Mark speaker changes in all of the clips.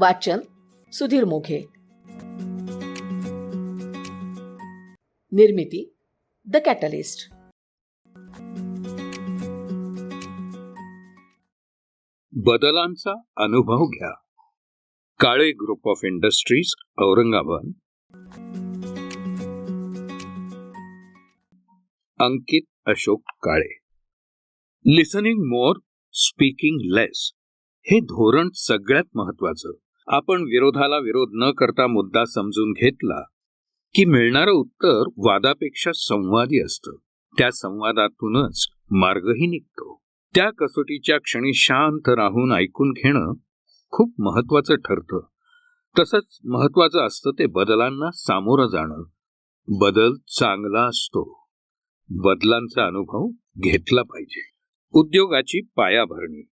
Speaker 1: वाचन सुधीर मोघे. निर्मिती the catalyst.
Speaker 2: बदलांचा अनुभव घ्या. Kale group of industries Aurangabad. Ankit Ashok Kale. Listening more speaking less हे धोरण सगळ्यात महत्वाचं आपण विरोधाला विरोध न करता मुद्दा समजून घेतला की मिळणारं उत्तर वादापेक्षा संवादी असतं. त्या संवादातूनच मार्गही निघतो. त्या कसोटीच्या क्षणी शांत राहून ऐकून घेणं खूप महत्वाचं ठरतं. तसंच महत्वाचं असतं ते बदलांना सामोरं जाणं. बदल चांगला असतो. बदलांचा अनुभव घेतला पाहिजे. उद्योगाची पायाभरणी.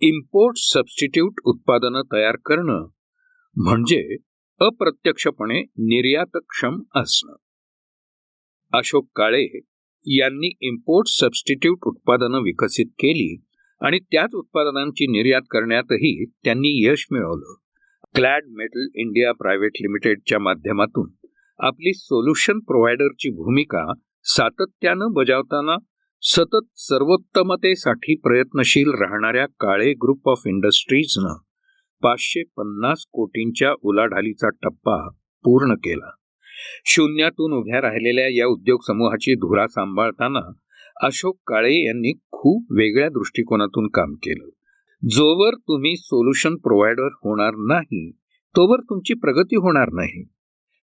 Speaker 2: इम्पोर्ट सबस्टिट्यूट उत्पादनं तयार करणं म्हणजे अप्रत्यक्षपणे निर्यातक्षम असणं. अशोक काळे यांनी इम्पोर्ट सबस्टिट्यूट उत्पादनं विकसित केली आणि त्याच उत्पादनांची निर्यात करण्यातही त्यांनी यश मिळवलं. क्लॅड मेटल इंडिया प्रायव्हेट लिमिटेडच्या माध्यमातून आपली सोल्युशन प्रोव्हायडरची भूमिका सातत्यानं बजावताना सतत सर्वोत्तमतेसाठी प्रयत्नशील राहणाऱ्या काळे ग्रुप ऑफ इंडस्ट्रीजनं पाचशे पन्नास कोटींच्या उलाढालीचा टप्पा पूर्ण केला. शून्यातून उभ्या राहिलेल्या या उद्योग समूहाची धुरा सांभाळताना अशोक काळे यांनी खूप वेगळ्या दृष्टिकोनातून काम केलं. जोवर तुम्ही सोल्युशन प्रोव्हायडर होणार नाही तोवर तुमची प्रगती होणार नाही.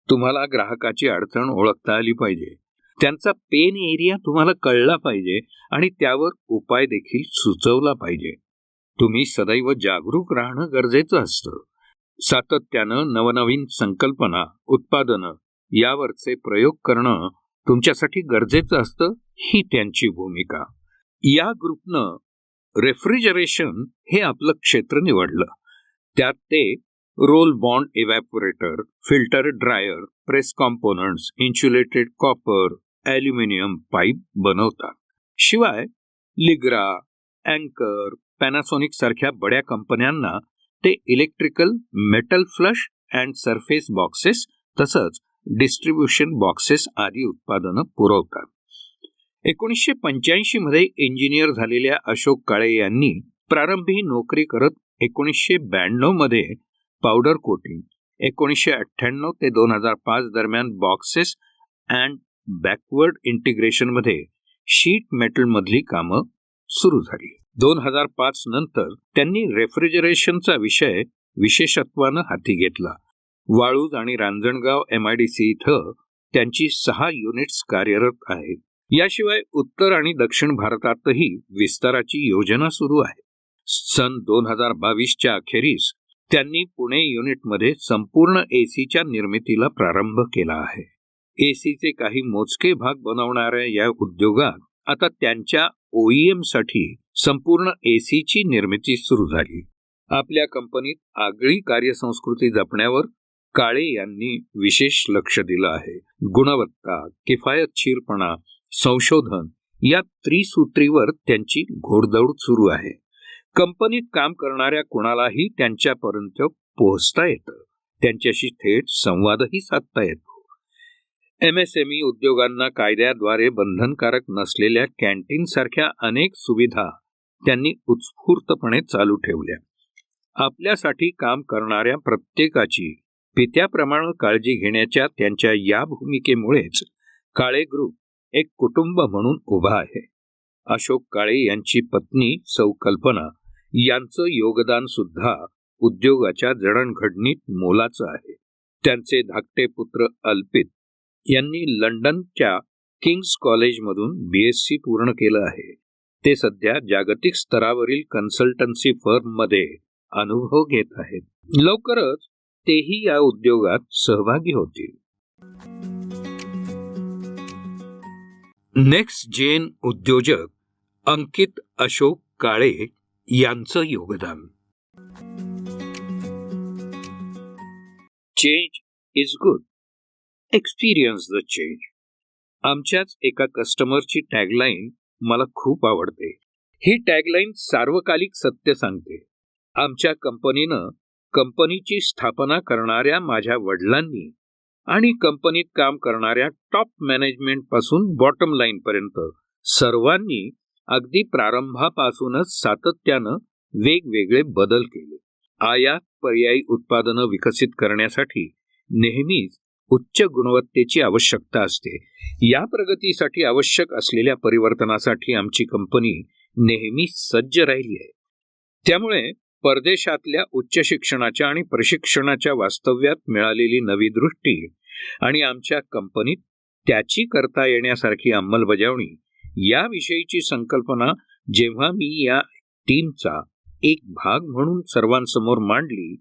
Speaker 2: तुम्हाला ग्राहकाची अडचण ओळखता आली पाहिजे. त्यांचा पेन एरिया तुम्हाला कळला पाहिजे आणि त्यावर उपाय देखील सुचवला पाहिजे. तुम्ही सदैव जागरूक राहणं गरजेचं असतं. सातत्यानं नवनवीन संकल्पना उत्पादनं यावरचे प्रयोग करणं तुमच्यासाठी गरजेचं असतं ही त्यांची भूमिका. या ग्रुपनं रेफ्रिजरेशन हे आपलं क्षेत्र निवडलं. त्यात ते roll bond evaporator filter dryer press components insulated copper aluminium pipe बनवतात. शिवाय लिग्रा अँकर पॅनासॉनिक सारख्या बड्या कंपन्यांना ते electrical metal flush and surface boxes तसंच डिस्ट्रीब्युशन बॉक्सेस आदी उत्पादनं पुरवतात. एकोणीसशे पंच्याऐंशी मध्ये इंजिनियर झालेल्या अशोक काळे यांनी प्रारंभी नोकरी करत एकोणीसशे ब्याण्णवमध्ये पावडर कोटिंग एकोणीसशे अठ्ठ्याण्णव ते दोन हजार पाच दरम्यान बॉक्सेस अँड बॅकवर्ड इंटिग्रेशनमध्ये शीट मेटलमधली कामं सुरू झाली. दोन हजार पाच नंतर त्यांनी रेफ्रिजरेशनचा विषय विशेषत्वानं हाती घेतला. वाळूज आणि रांजणगाव एमआयडीसी इथं त्यांची सहा युनिट्स कार्यरत आहेत. याशिवाय उत्तर आणि दक्षिण भारतातही विस्ताराची योजना सुरू आहे. सन दोन हजार बावीसच्या अखेरीस त्यांनी पुणे युनिटमध्ये संपूर्ण एसीच्या निर्मितीला प्रारंभ केला आहे. एसीचे काही मोजके भाग बनवणाऱ्या या उद्योगात आता त्यांच्या ओईएमसाठी संपूर्ण एसीची निर्मिती सुरू झाली. आपल्या कंपनीत आगळी कार्यसंस्कृती जपण्यावर काळे यांनी विशेष लक्ष दिलं आहे. गुणवत्ता किफायतशीरपणा संशोधन या त्रिसूत्रीवर त्यांची घोडदौड सुरू आहे. कंपनीत काम करणाऱ्या कुणालाही त्यांच्यापर्यंत पोहोचता येतं. त्यांच्याशी थेट संवादही साधता येतो. एमएसएमई उद्योगांना कायद्याद्वारे बंधनकारक नसलेल्या कॅन्टीन सारख्या अनेक सुविधा त्यांनी उत्स्फूर्तपणे चालू ठेवल्या. आपल्यासाठी काम करणाऱ्या प्रत्येकाची पित्याप्रमाणे काळजी घेण्याच्या त्यांच्या या भूमिकेमुळेच काळे ग्रुप एक कुटुंब म्हणून उभा आहे. अशोक काळे यांची पत्नी सौ कल्पना यांचं योगदान सुद्धा उद्योगाच्या जडणघडणीत मोलाचं आहे. त्यांचे धाकटे पुत्र अल्पित यांनी लंडनच्या किंग्स कॉलेजमधून बीएससी पूर्ण केलं आहे. ते सध्या जागतिक स्तरावरील कन्सल्टन्सी फर्ममध्ये अनुभव घेत आहेत. लवकरच तेही या उद्योगात सहभागी होतील. नेक्स्ट जेन उद्योजक अंकित अशोक काळे यांचं योगदान. Change is good experience the change आमच्याच एका कस्टमरची टॅगलाईन मला खूप आवडते. ही टॅगलाईन सार्वकालिक सत्य सांगते. आमच्या कंपनीनं कंपनीची स्थापना करणाऱ्या माझ्या वडिलांनी आणि कंपनीत काम करणाऱ्या टॉप मॅनेजमेंटपासून बॉटम लाईनपर्यंत सर्वांनी अगदी प्रारंभापासूनच सातत्यानं वेगवेगळे बदल केले. आयात पर्यायी उत्पादनं विकसित करण्यासाठी नेहमीच उच्च गुणवत्तेची आवश्यकता असते. या प्रगतीसाठी आवश्यक असलेल्या परिवर्तनासाठी आमची कंपनी नेहमी सज्ज राहिली आहे. त्यामुळे परदेशातल्या उच्च शिक्षणाच्या आणि प्रशिक्षणाच्या वास्तव्यात मिळालेली नवी दृष्टी आणि आमच्या कंपनीत त्याची करता येण्यासारखी अंमलबजावणी याविषयीची संकल्पना जेव्हा मी या टीमचा एक भाग म्हणून सर्वांसमोर मांडली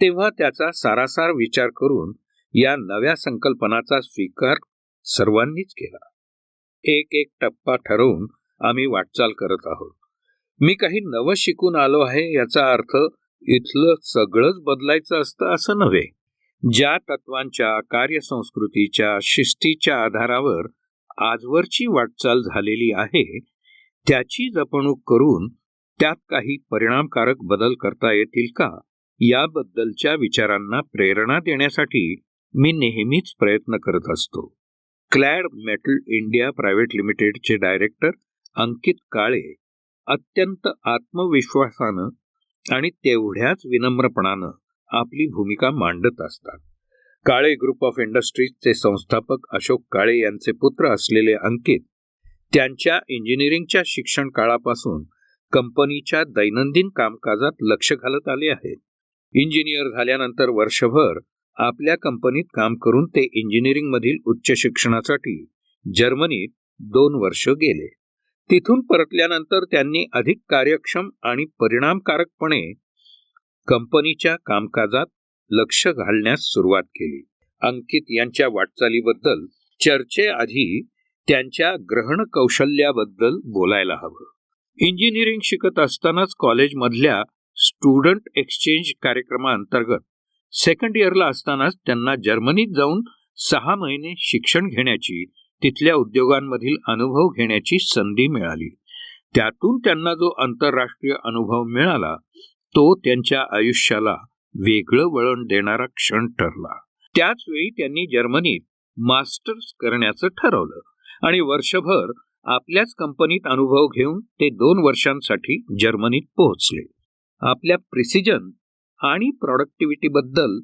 Speaker 2: तेव्हा त्याचा सारासार विचार करून या नव्या संकल्पनाचा स्वीकार सर्वांनीच केला. एक एक टप्पा ठरवून आम्ही वाटचाल करत आहोत. मी काही नवं शिकून आलो आहे याचा अर्थ इथलं सगळंच बदलायचं असतं असं नव्हे. ज्या तत्वांच्या कार्यसंस्कृतीच्या शिस्तीच्या आधारावर आजवरची वाटचाल झालेली आहे त्याची जपणूक करून त्यात काही परिणामकारक बदल करता येतील का? याबद्दलच्या विचारांना प्रेरणा देण्यासाठी मी नेहमीच प्रयत्न करत असतो. क्लॅड मेटल इंडिया प्रायव्हेट लिमिटेडचे डायरेक्टर अंकित काळे अत्यंत आत्मविश्वासानं आणि तेवढ्याच विनम्रपणानं आपली भूमिका मांडत असतात. काळे ग्रुप ऑफ इंडस्ट्रीजचे संस्थापक अशोक काळे यांचे पुत्र असलेले अंकित त्यांच्या इंजिनिअरिंगच्या शिक्षण काळापासून कंपनीच्या दैनंदिन कामकाजात लक्ष घालत आले आहेत. इंजिनियर झाल्यानंतर वर्षभर आपल्या कंपनीत काम करून ते इंजिनिअरिंगमधील उच्च शिक्षणासाठी जर्मनीत दोन वर्ष गेले. तिथून परतल्यानंतर त्यांनी अधिक कार्यक्षम आणि परिणामकारकपणे कंपनीच्या कामकाजात लक्ष घालण्यास सुरुवात केली. अंकित यांच्या वाटचालीबद्दल चर्चेआधी त्यांच्या ग्रहण कौशल्याबद्दल बोलायला हवं. इंजिनिअरिंग शिकत असतानाच कॉलेजमधल्या स्टुडंट एक्सचेंज कार्यक्रमाअंतर्गत सेकंड इयरला असतानाच त्यांना जर्मनीत जाऊन सहा महिने शिक्षण घेण्याची तिथल्या उद्योगांमधील अनुभव घेण्याची संधी मिळाली. त्यातून त्यांना जो आंतरराष्ट्रीय अनुभव मिळाला तो त्यांच्या आयुष्याला वेगळं वळण देणारा क्षण ठरला. त्याचवेळी त्यांनी जर्मनीत मास्टर्स करण्याचं ठरवलं आणि वर्षभर आपल्याच कंपनीत अनुभव घेऊन ते दोन वर्षांसाठी जर्मनीत पोहोचले. आपल्या प्रिसिजन आणि प्रॉडक्टिव्हिटीबद्दल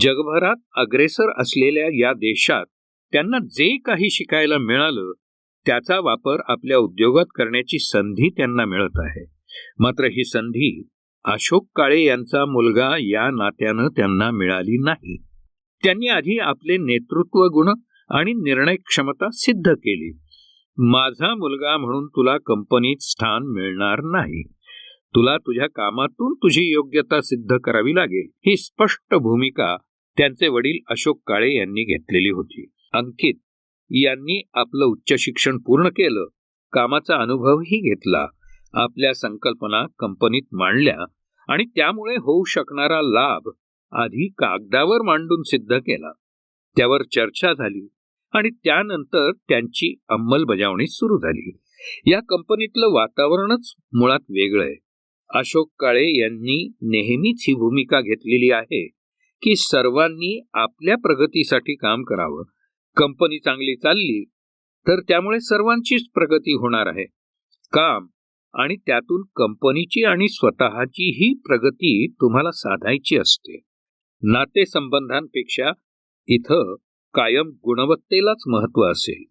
Speaker 2: जगभरात अग्रेसर असलेल्या या देशात त्यांना जे काही शिकायला मिळालं त्याचा वापर आपल्या उद्योगात करण्याची संधी त्यांना मिळत आहे. मात्र ही संधी अशोक काळे यांचा मुलगा या नात्यानं त्यांना मिळाली नाही. त्यांनी आधी आपले नेतृत्व गुण आणि निर्णय क्षमता सिद्ध केली. माझा मुलगा म्हणून तुला कंपनीत स्थान मिळणार नाही. तुला तुझ्या कामातून तुझी योग्यता सिद्ध करावी लागेल. ही स्पष्ट भूमिका त्यांचे वडील अशोक काळे यांनी घेतलेली होती. अंकित यांनी आपलं उच्च शिक्षण पूर्ण केलं. कामाचा अनुभवही घेतला. आपल्या संकल्पना कंपनीत मांडल्या आणि त्यामुळे होऊ शकणारा लाभ आधी कागदावर मांडून सिद्ध केला. त्यावर चर्चा झाली आणि त्यानंतर त्यांची अंमलबजावणी सुरू झाली. या कंपनीतलं वातावरणच मुळात वेगळं आहे. अशोक काळे यांनी नेहमीच ही भूमिका घेतलेली आहे की सर्वांनी आपल्या प्रगतीसाठी काम करावं. कंपनी चांगली चालली तर त्यामुळे सर्वांचीच प्रगती होणार आहे. काम आणि त्यातून कंपनीची आणि स्वतःचीही प्रगती तुम्हाला साधायची असते. नातेसंबंधांपेक्षा इथं कायम गुणवत्तेलाच महत्त्व असेल.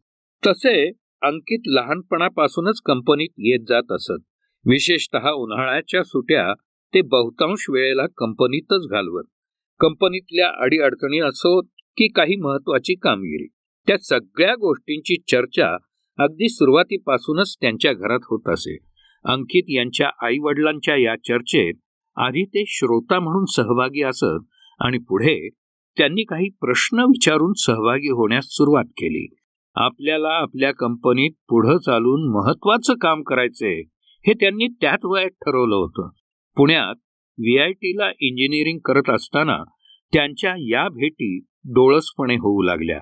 Speaker 2: तसे अंकित लहानपणापासूनच कंपनीत येत जात असत. विशेषतः उन्हाळ्याच्या सुट्या ते बहुतांश वेळेला कंपनीतच घालवत. कंपनीतल्या अडीअडचणी असोत की काही महत्वाची कामगिरी त्या सगळ्या गोष्टींची चर्चा अगदी सुरुवातीपासूनच त्यांच्या घरात होत असे. अंकित यांच्या आई वडिलांच्या या चर्चेत आधी ते श्रोता म्हणून सहभागी असत आणि पुढे त्यांनी काही प्रश्न विचारून सहभागी होण्यास सुरुवात केली. आपल्याला आपल्या कंपनीत पुढं चालून महत्वाचं काम करायचंय हे त्यांनी त्याच वयात ठरवलं होतं. पुण्यात व्ही आय टीला इंजिनिअरिंग करत असताना त्यांच्या या भेटी डोळसपणे होऊ लागल्या.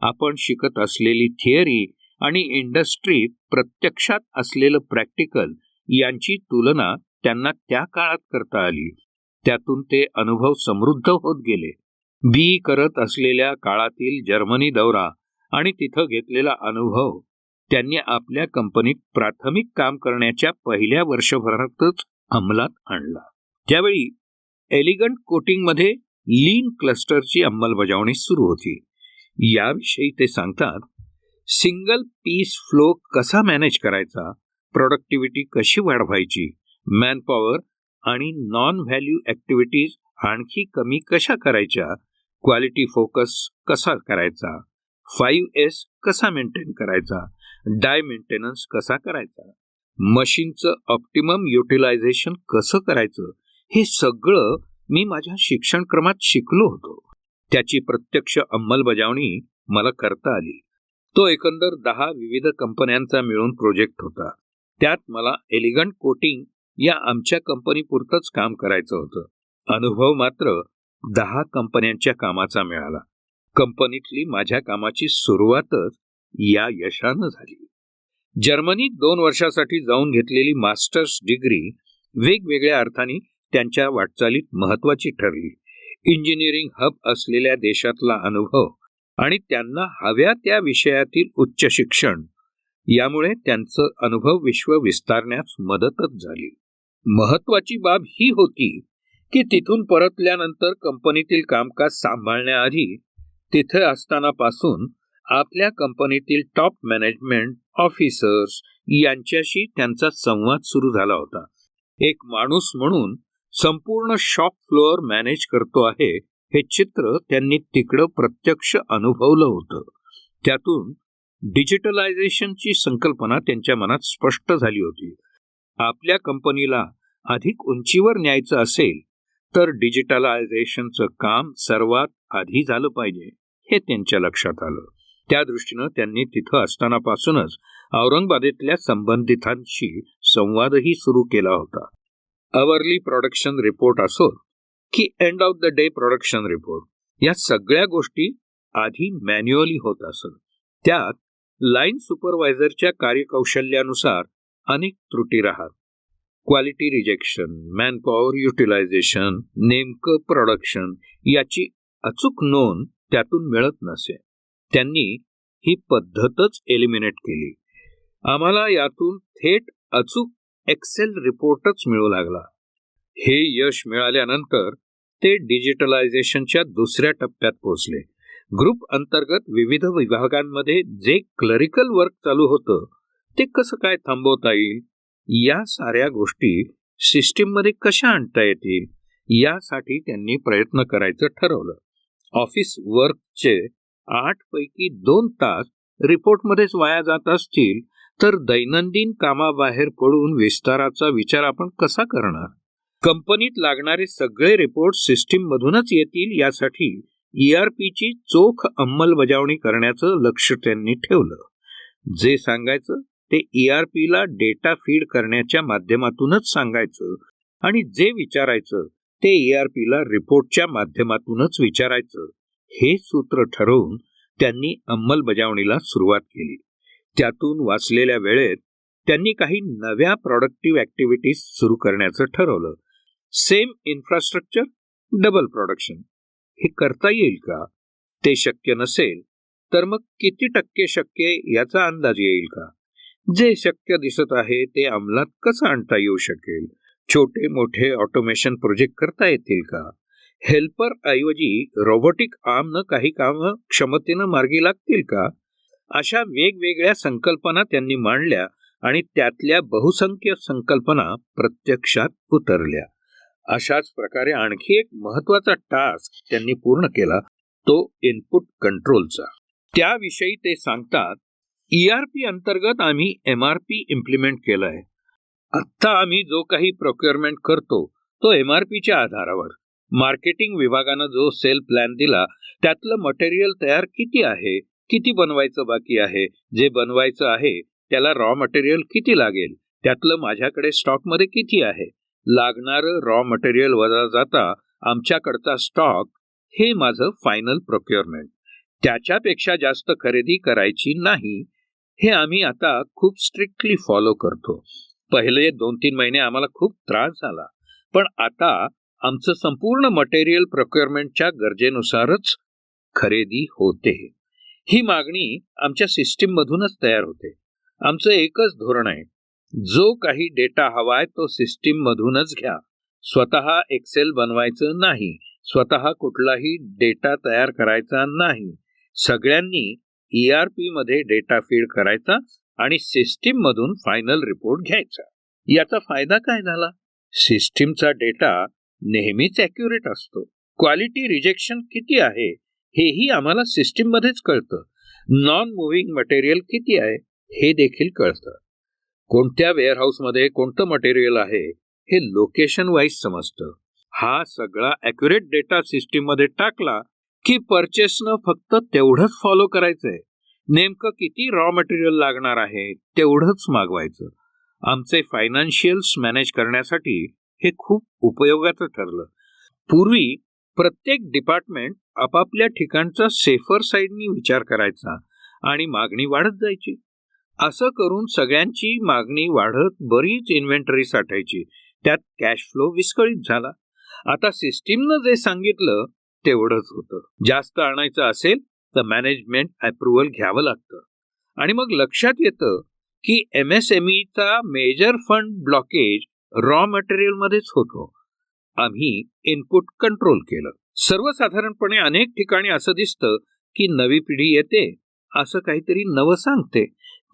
Speaker 2: आपण शिकत असलेली थिअरी आणि इंडस्ट्रीत प्रत्यक्षात असलेलं प्रॅक्टिकल यांची तुलना त्यांना त्या काळात करता आली. त्यातून ते अनुभव समृद्ध होत गेले. बी करत असलेल्या काळातील जर्मनी दौरा आणि तिथं घेतलेला अनुभव त्यांनी आपल्या कंपनीत प्राथमिक काम करण्याच्या पहिल्या वर्षभरातच अंमलात आणला. त्यावेळी एलिगंट कोटिंगमध्ये लीन क्लस्टरची अंमलबजावणी सुरू होती. याविषयी ते सांगतात सिंगल पीस फ्लो कसा मॅनेज करायचा? प्रोडक्टिव्हिटी कशी वाढवायची? मॅनपॉवर आणि नॉन व्हॅल्यू ॲक्टिव्हिटीज आणखी कमी कशा करायच्या? क्वालिटी फोकस कसा करायचा? फाईव्ह एस कसा मेंटेन करायचा? डाय मेंटेनन्स कसा करायचा? मशीनचं ऑप्टिमम युटिलायझेशन कसं करायचं? हे सगळं मी माझ्या शिक्षणक्रमात शिकलो होतो. त्याची प्रत्यक्ष अंमलबजावणी मला करता आली. तो एकंदर दहा विविध कंपन्यांचा मिळून प्रोजेक्ट होता. त्यात मला एलिगंट कोटिंग या आमच्या कंपनीपुरतंच काम करायचं होतं. अनुभव मात्र दहा कंपन्यांच्या कामाचा मिळाला. कंपनीतली माझ्या कामाची सुरुवातच या यशानं झाली. जर्मनीत दोन वर्षासाठी जाऊन घेतलेली मास्टर्स डिग्री वेगवेगळ्या अर्थाने त्यांच्या वाटचालीत महत्वाची ठरली. इंजिनिअरिंग हब असलेल्या देशातला अनुभव आणि त्यांना हव्या त्या विषयातील उच्च शिक्षण यामुळे त्यांचं अनुभव विश्व विस्तारण्यास मदतच झाली. महत्वाची बाब ही होती की तिथून परतल्यानंतर कंपनीतील कामकाज सांभाळण्याआधी तिथे असतानापासून आपल्या कंपनीतील टॉप मॅनेजमेंट ऑफिसर्स यांच्याशी त्यांचा संवाद सुरू झाला होता. एक माणूस म्हणून संपूर्ण शॉप फ्लोअर मॅनेज करतो आहे हे चित्र त्यांनी तिकडं प्रत्यक्ष अनुभवलं होतं. त्यातून डिजिटलायझेशनची संकल्पना त्यांच्या मनात स्पष्ट झाली होती. आपल्या कंपनीला अधिक उंचीवर न्यायचं असेल तर डिजिटलायझेशनचं काम सर्वात आधी झालं पाहिजे हे त्यांच्या लक्षात आलं. त्या दृष्टीनं त्यांनी तिथं असतानापासूनच औरंगाबादेतल्या संबंधितांशी संवादही सुरू केला होता. अवर्ली प्रोडक्शन रिपोर्ट असो की end of the day production report या सगळ्या गोष्टी आधी मॅन्युअली होत असत त्यात लाईन सुपरवायझरच्या कार्यकौशल्यानुसार अनेक त्रुटी राहत. क्वालिटी रिजेक्शन मॅनपॉवर युटिलायझेशन नेमकं प्रोडक्शन याची अचूक नोंद त्यातून मिळत नसे. त्यांनी ही पद्धतच एलिमिनेट केली. आम्हाला यातून थेट अचूक एक्सेल रिपोर्टच मिळू लागला. हे यश मिळाल्यानंतर ते डिजिटलायझेशनच्या दुसऱ्या टप्प्यात पोहोचले. ग्रुप अंतर्गत विविध विभागांमध्ये जे क्लरिकल वर्क चालू होतं ते कसं काय थांबवता येईल? या साऱ्या गोष्टी सिस्टीममध्ये कशा आणता येतील? यासाठी त्यांनी प्रयत्न करायचं ठरवलं. ऑफिस वर्कचे आठ पैकी दोन तास रिपोर्टमध्येच वाया जात असतील तर दैनंदिन कामाबाहेर पडून विस्ताराचा विचार आपण कसा करणार? कंपनीत लागणारे सगळे रिपोर्ट सिस्टीम मधूनच येतील यासाठी ईआरपीची चोख अंमलबजावणी करण्याचं लक्ष त्यांनी ठेवलं. जे सांगायचं ते ईआरपीला ला डेटा फीड करण्याच्या माध्यमातूनच सांगायचं आणि जे विचारायचं ते ईआरपीला ला रिपोर्टच्या माध्यमातूनच विचारायचं. हे सूत्र ठरवून त्यांनी अंमलबजावणीला सुरुवात केली. त्यातून वाचलेल्या वेळेत त्यांनी काही नव्या प्रॉडक्टिव्ह ऍक्टिव्हिटीज सुरू करण्याचं ठरवलं. सेम इन्फ्रास्ट्रक्चर डबल प्रोडक्शन हे करता येईल का? ते शक्य नसेल तर मग किती टक्के शक्य याचा अंदाज येईल का? जे शक्य दिसत आहे ते अंमलात कसं आणता येऊ शकेल? छोटे मोठे ऑटोमेशन प्रोजेक्ट करता येतील का? हेल्पर ऐवजी रोबोटिक आर्मनं काही कामं क्षमतेनं मार्गी लागतील का? अशा वेगवेगळ्या संकल्पना त्यांनी मांडल्या आणि त्यातल्या बहुसंख्य संकल्पना प्रत्यक्षात उतरल्या. अशाच प्रकारे आणखी एक महत्त्वाचा टास्क त्यांनी पूर्ण केला तो इनपुट कंट्रोलचा. त्याविषयी ते सांगतात ईआरपी अंतर्गत आम्ही एम आर पी इम्प्लिमेंट केलाय. आत्ता आम्ही जो काही प्रोक्युअरमेंट करतो तो एम आर पीच्या आधारावर. मार्केटिंग विभागानं जो सेल प्लॅन दिला त्यातलं मटेरियल तयार किती आहे? किती बनवायचं बाकी आहे? जे बनवायचं आहे त्याला रॉ मटेरियल किती लागेल? त्यातलं माझ्याकडे स्टॉकमध्ये किती आहे? लागणारं रॉ मटेरियल वजा जाता आमच्याकडचा स्टॉक हे माझं फायनल प्रोक्युअरमेंट त्याच्यापेक्षा जास्त खरेदी करायची नाही हे आम्ही आता खूप स्ट्रिक्टली फॉलो करतो. पहिले दोन तीन महिने आम्हाला खूप त्रास झाला. पण आता आमचं संपूर्ण मटेरियल प्रोक्युअरमेंटच्या गरजेनुसारच खरेदी होते. ही मागणी आमच्या सिस्टीममधूनच तयार होते. आमचं एकच धोरण आहे. जो काही डेटा हवाय तो सिस्टीममधूनच घ्या. स्वतः एक्सेल बनवायचं नाही. स्वतः कुठलाही डेटा तयार करायचा नाही. सगळ्यांनी ई आर पी मध्ये डेटा फीड करायचा आणि सिस्टीममधून फायनल रिपोर्ट घ्यायचा. याचा फायदा काय झाला? सिस्टीमचा डेटा नेहमीच ॲक्युरेट असतो. क्वालिटी रिजेक्शन किती आहे हेही आम्हाला सिस्टीममध्येच कळतं. नॉन मुव्हिंग मटेरियल किती आहे हे देखील कळतं. कोणत्या वेअरहाऊसमध्ये कोणतं मटेरियल आहे हे लोकेशन वाईज समजतं. हा सगळा ॲक्युरेट डेटा सिस्टीममध्ये टाकला की परचेसनं फक्त तेवढंच फॉलो करायचंय. नेमकं किती रॉ मटेरियल लागणार आहे तेवढंच मागवायचं. आमचे फायनान्शियल्स मॅनेज करण्यासाठी हे खूप उपयोगाचं ठरलं. पूर्वी प्रत्येक डिपार्टमेंट आपापल्या ठिकाणचा सेफर साईडनी विचार करायचा आणि मागणी वाढत जायची. असं करून सगळ्यांची मागणी वाढत बरीच इन्व्हेंटरी साठायची. त्यात कॅश फ्लो विस्कळीत झाला. आता सिस्टीमनं जे सांगितलं तेवढंच होतं. जास्त आणायचं असेल तर मॅनेजमेंट अप्रुव्हल घ्यावं लागतं. आणि मग लक्षात येतं की एम एस एम ईचा मेजर फंड ब्लॉकेज रॉ मटेरियलमध्येच होतो. आम्ही इनपुट कंट्रोल केलं. सर्वसाधारणपणे अनेक ठिकाणी असं दिसतं की नवी पिढी येते असं काहीतरी नवं सांगते.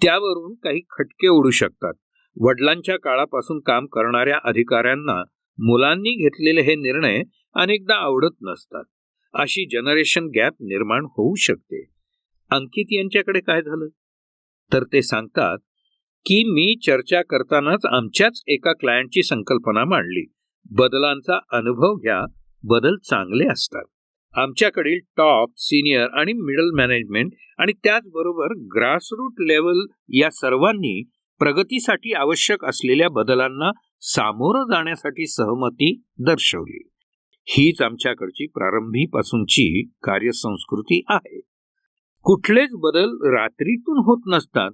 Speaker 2: त्यावरून काही खटके उडू शकतात. वडिलांच्या काळापासून काम करणाऱ्या अधिकाऱ्यांना मुलांनी घेतलेले हे निर्णय अनेकदा आवडत नसतात. अशी जनरेशन गॅप निर्माण होऊ शकते. अंकित यांच्याकडे काय झालं? तर ते सांगतात की मी चर्चा करतानाच आमच्याच एका क्लायंटची संकल्पना मांडली. बदलांचा अनुभव घ्या बदल चांगले असतात. आमच्याकडील टॉप सिनियर आणि मिडल मॅनेजमेंट आणि त्याचबरोबर ग्रासरूट लेवल या सर्वांनी प्रगतीसाठी आवश्यक असलेल्या बदलांना सामोरं जाण्यासाठी सहमती दर्शवली. हीच आमच्याकडची प्रारंभीपासूनची कार्यसंस्कृती आहे. कुठलेच बदल रात्रीतून होत नसतात.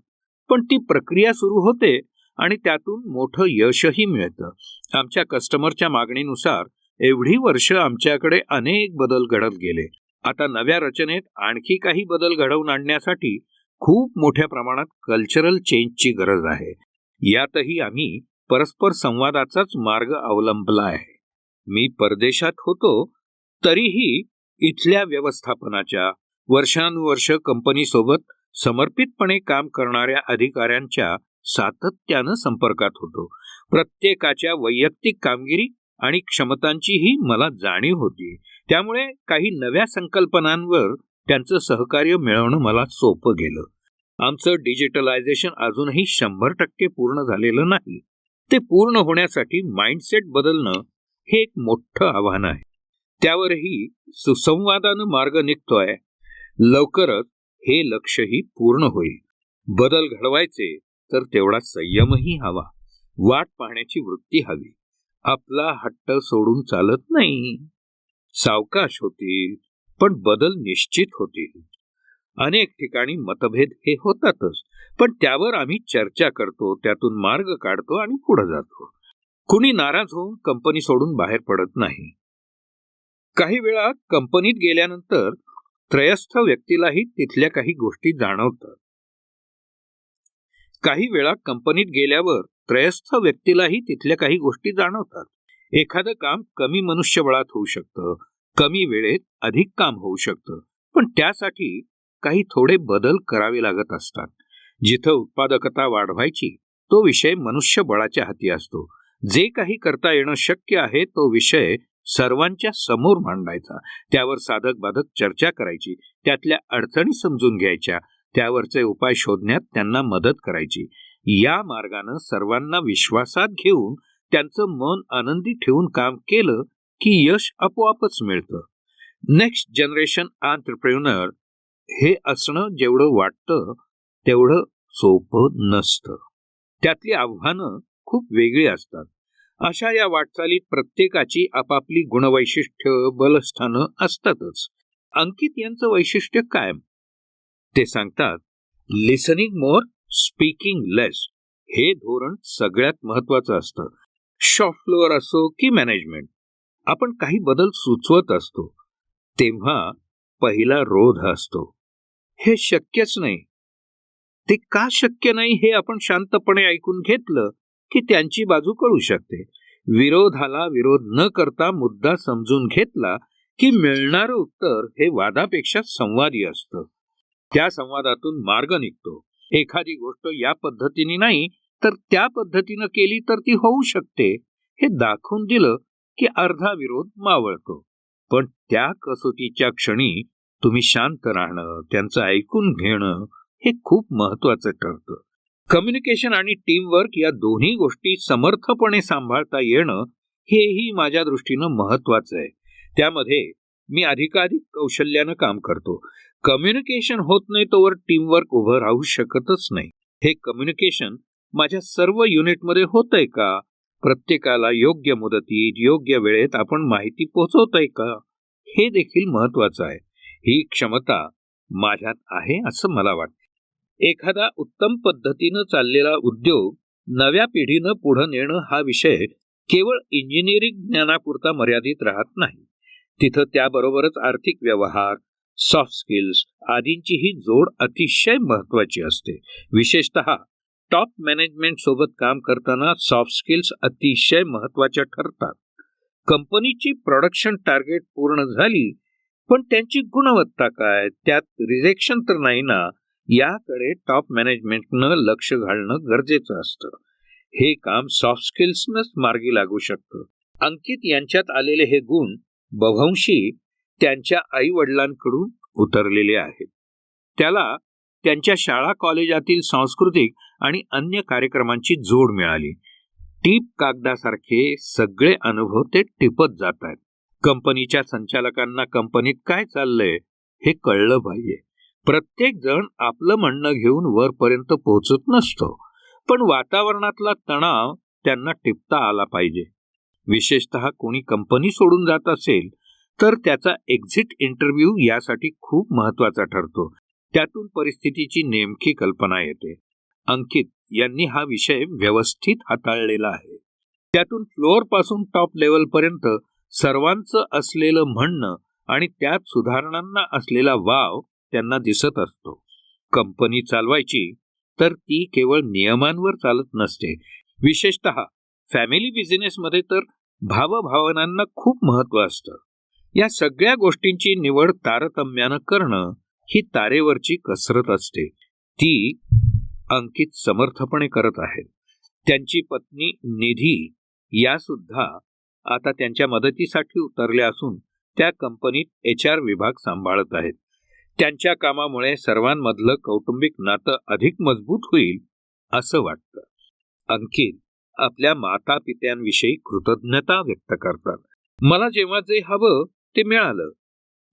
Speaker 2: पण ती प्रक्रिया सुरू होते आणि त्यातून मोठं यशही मिळतं. आमच्या कस्टमरच्या मागणीनुसार एवढी वर्ष आमच्याकडे अनेक बदल घडत गेले. आता नव्या रचनेत आणखी काही बदल घडवून आणण्यासाठी खूप मोठ्या प्रमाणात कल्चरल चेंजची गरज आहे. यातही आम्ही परस्पर संवादाचाच मार्ग अवलंबला आहे. मी परदेशात होतो तरीही इथल्या व्यवस्थापनाच्या वर्षानुवर्ष कंपनीसोबत समर्पितपणे काम करणाऱ्या अधिकाऱ्यांच्या सातत्यानं संपर्कात होतो. प्रत्येकाच्या वैयक्तिक कामगिरी आणि क्षमतांचीही मला जाणीव होती. त्यामुळे काही नव्या संकल्पनांवर त्यांचं सहकार्य मिळवणं मला सोपं गेलं. आमचं डिजिटलायझेशन अजूनही शंभर टक्के पूर्ण झालेलं नाही. ते पूर्ण होण्यासाठी माइंडसेट बदलणं हे एक मोठं आव्हान आहे. त्यावरही सुसंवादानं मार्ग निघतोय. लवकरच हे लक्षही पूर्ण होईल. बदल घडवायचे तर तेवढा संयमही हवा. वाट पाहण्याची वृत्ती हवी. आपला हट्ट सोडून चालत नाही. सावकाश होतील पण बदल निश्चित होतील. अनेक ठिकाणी मतभेद हे होतातच पण त्यावर आम्ही चर्चा करतो त्यातून मार्ग काढतो आणि पुढे जातो. कुणी नाराज होऊन कंपनी सोडून बाहेर पडत नाही. काही वेळा कंपनीत गेल्यानंतर त्रयस्थ व्यक्तीलाही तिथल्या काही गोष्टी जाणवतात. काही वेळा कंपनीत गेल्यावर त्रयस्थ व्यक्तीलाही तिथल्या काही गोष्टी जाणवतात. एखादं काम कमी मनुष्यबळात होऊ शकतं कमी वेळेत अधिक काम होऊ शकतं पण त्यासाठी काही थोडे बदल करावे लागत असतात. जिथं उत्पादकता वाढवायची तो विषय मनुष्यबळाच्या हाती असतो. जे काही करता येणं शक्य आहे तो विषय सर्वांच्या समोर मांडायचा. त्यावर साधक बाधक चर्चा करायची. त्यातल्या अडचणी समजून घ्यायच्या. त्यावरचे उपाय शोधण्यात त्यांना मदत करायची. या मार्गानं सर्वांना विश्वासात घेऊन त्यांचं मन आनंदी ठेवून काम केलं की यश आपोआपच मिळतं. नेक्स्ट जनरेशन आंतरप्रेन्युअर हे असणं जेवढं वाटतं तेवढं सोपं नसतं. त्यातली आव्हानं खूप वेगळी असतात. अशा या वाटचालीत प्रत्येकाची आपापली गुणवैशिष्ट्य बलस्थानं असतातच. अंकित यांचं वैशिष्ट्य काय? ते सांगतात लिसनिंग मोर स्पीकिंग लेस हे धोरण सगळ्यात महत्वाचं असतं. शॉप फ्लोअर असो की मॅनेजमेंट आपण काही बदल सुचवत असतो तेव्हा पहिला रोध असतो. हे शक्यच नाही. ते का शक्य नाही हे आपण शांतपणे ऐकून घेतलं? की त्यांची बाजू कळू शकते. विरोधाला विरोध न करता मुद्दा समजून घेतला की मिळणारं उत्तर हे वादापेक्षा संवादी असतं. त्या संवादातून मार्ग निघतो. एखादी गोष्ट या पद्धतीने नाही तर त्या पद्धतीनं केली तर ती होऊ शकते. हे दाखवून दिलं की अर्धा विरोध मावळतो. पण त्या कसोटीच्या क्षणी तुम्ही शांत राहणं त्यांचं ऐकून घेणं हे खूप महत्वाचं ठरतं. कम्युनिकेशन आणि टीमवर्क या दोन्ही गोष्टी समर्थपणे सांभाळता येणं हेही माझ्या दृष्टीनं महत्वाचं आहे. त्यामध्ये मी अधिकाधिक कौशल्यानं काम करतो. कम्युनिकेशन होत नाही तोवर टीमवर्क उभं राहू शकतच नाही. हे कम्युनिकेशन माझ्या सर्व युनिटमध्ये होतंय का? प्रत्येकाला योग्य मुदतीत योग्य वेळेत आपण माहिती पोहोचवतोय का? हे देखील महत्वाचं आहे. ही क्षमता माझ्यात आहे असं मला वाटतं. एखादा उत्तम पद्धतीनं चाललेला उद्योग नव्या पिढीनं पुढे नेणं हा विषय केवळ इंजिनिअरिंग ज्ञानापुरता मर्यादित राहत नाही. तिथं त्याबरोबरच आर्थिक व्यवहार सॉफ्ट स्किल्स आदींची ही जोड अतिशय महत्वाची असते. विशेषतः टॉप मॅनेजमेंट सोबत काम करताना सॉफ्ट स्किल्स अतिशय महत्त्वाच्या ठरतात. कंपनीची प्रोडक्शन टार्गेट पूर्ण झाली पण त्यांची गुणवत्ता काय? त्यात रिजेक्शन तर नाही ना? याकडे टॉप मॅनेजमेंटनं लक्ष घालणं गरजेचं असतं. हे काम सॉफ्ट स्किल्सनच मार्गी लागू शकतं. अंकित यांच्यात आलेले हे गुण बभंशी त्यांच्या आई वडिलांकडून उतरलेले आहेत. त्याला त्यांच्या शाळा कॉलेजातील सांस्कृतिक आणि अन्य कार्यक्रमांची जोड मिळाली. टीप कागदासारखे सगळे अनुभव ते टिपत जात आहेत कंपनीच्या संचालकांना कंपनीत काय चाललंय हे कळलं पाहिजे. प्रत्येक जण आपलं म्हणणं घेऊन वरपर्यंत पोहोचत नसतो पण वातावरणातला तणाव त्यांना टिपता आला पाहिजे. विशेषतः कोणी कंपनी सोडून जात असेल तर त्याचा एक्झिट इंटरव्ह्यू यासाठी खूप महत्त्वाचा ठरतो. त्यातून परिस्थितीची नेमकी कल्पना येते. अंकित यांनी हा विषय व्यवस्थित हाताळलेला आहे. त्यातून फ्लोअरपासून टॉप लेवल पर्यंत सर्वांचं असलेलं म्हणणं आणि त्यात सुधारणांना असलेला वाव त्यांना दिसत असतो. कंपनी चालवायची तर ती केवळ नियमांवर चालत नसते. विशेषतः फॅमिली बिझनेसमध्ये तर भावभावनांना खूप महत्त्व असतं. या सगळ्या गोष्टींची निवड तारतम्यानं करणं ही तारेवरची कसरत असते. ती अंकित समर्थपणे करत आहेत. त्यांची पत्नी निधी या सुद्धा आता त्यांच्या मदतीसाठी उतरल्या असून त्या कंपनीत एच आर विभाग सांभाळत आहेत. त्यांच्या कामामुळे सर्वांमधलं कौटुंबिक नातं अधिक मजबूत होईल असं वाटतं. अंकित आपल्या माता पित्यांविषयी कृतज्ञता व्यक्त करतात. मला जेव्हा जे हवं ते मिळालं.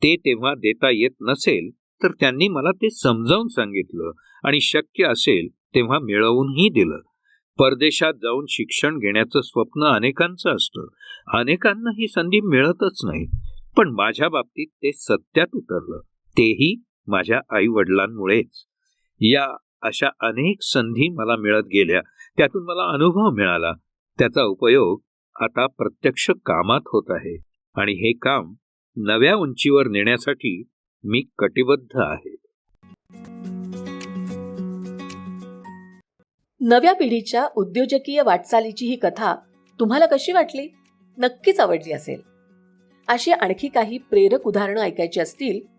Speaker 2: ते तेव्हा देता येत नसेल तर त्यांनी मला ते समजावून सांगितलं आणि शक्य असेल तेव्हा मिळवूनही दिलं. परदेशात जाऊन शिक्षण घेण्याचं स्वप्न अनेकांचं असतं. अनेकांना ही संधी मिळतच नाही. पण माझ्या बाबतीत ते सत्यात उतरलं. तेही माझ्या आई वडिलांमुळेच या अशा अनेक संधी मला मिळत गेल्या. त्यातून मला अनुभव मिळाला. त्याचा उपयोग आता प्रत्यक्ष कामात होत आहे आणि हे काम नव्या उंचीवर नेण्यासाठी मी कटिबद्ध आहे.
Speaker 1: नव्या पिढीच्या उद्योजकीय वाटचालीची ही कथा तुम्हाला कशी वाटली? नक्कीच आवडली असेल. अशी आणखी काही प्रेरक उदाहरणं ऐकायची असतील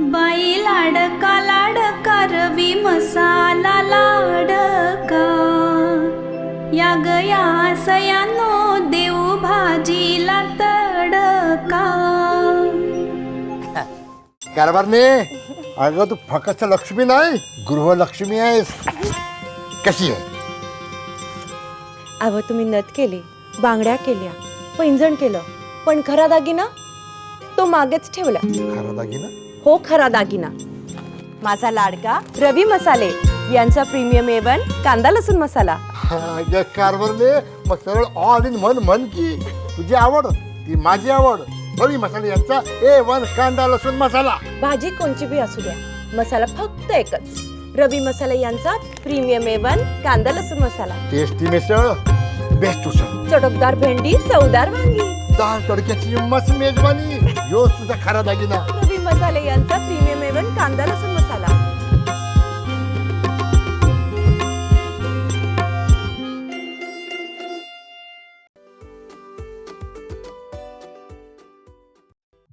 Speaker 3: बाई लाडका लाडका रवी मसाला लाडका. या गया सयानो देऊ भाजीला तडका.
Speaker 4: कारभारने अगं तू फक्त लक्ष्मी नाही गृहलक्ष्मी आहेस. कशी आहे?
Speaker 5: अव तुम्ही नथ केली बांगड्या केल्या पैंजण केलं पण खरा दागिना तो मागेच ठेवला.
Speaker 4: खरा दागिना?
Speaker 5: हो खरा दागिना. माझा लाडका रवी मसाले यांचा प्रीमियम एवन कांदा लसूण मसाला.
Speaker 4: अगं कारभारने मग सरळ ऑल इन म्हण म्हण की. तुझी आवड ती माझी आवड. बळी मसाला यांचा ए वन कांदा लसूण मसाला.
Speaker 5: भाजी कोणची बी असू द्या मसाला फक्त एकच. रवी मसाला यांचा प्रीमियम एवन कांदा लसूण मसाला.
Speaker 4: टेस्टी मिसळ बेस्ट उसळ.
Speaker 5: चटकदार भेंडी चवदार वांगी.
Speaker 4: दाल तडक्याची मस्त मेजवानी. योच तुझा खरा दागिना.
Speaker 5: रवी मसाले यांचा प्रीमियम एवन कांदा लसूण